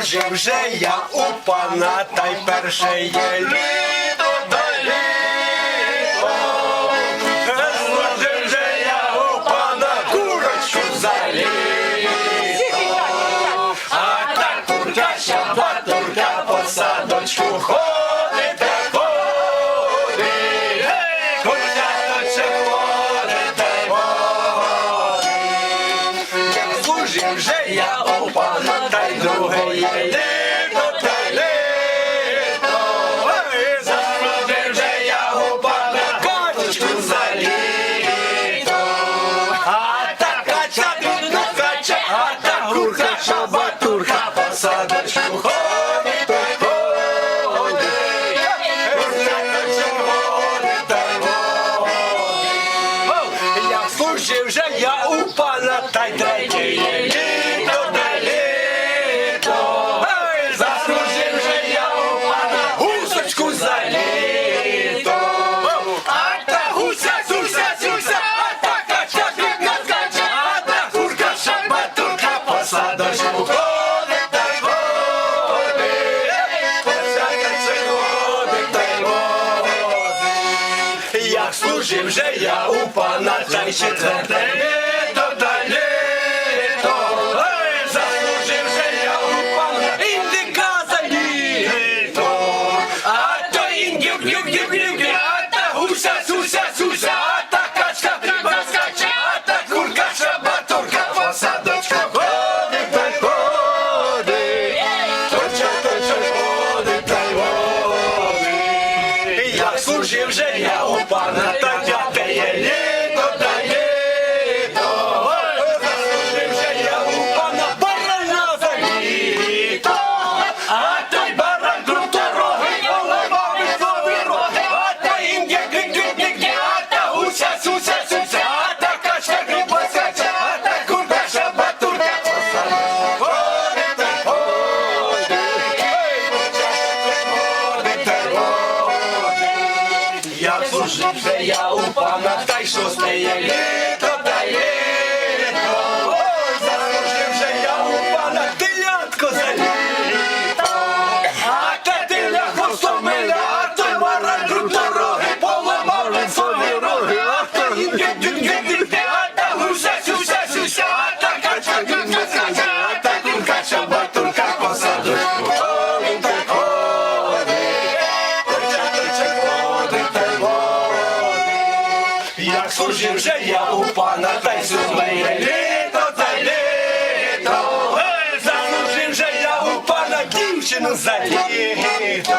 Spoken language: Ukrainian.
Дуже вже я у пана, та й перше є літо. кажім вже я у пана, та й друге є літо, та й літо. Ой, Заробив вже я у пана, катушку за літо. А та кача, дурна кача, а та гурка, шабатурка, посадочку хо. jak służim, że ja u pana tańsie tratę. Nie, to tańsie. genial o padrão. жив же я у пана, та й шосте є літо та. як служив вже я у пана, та й сумеє літо та літо, Ей, заслужив вже я у пана дівчину за літо.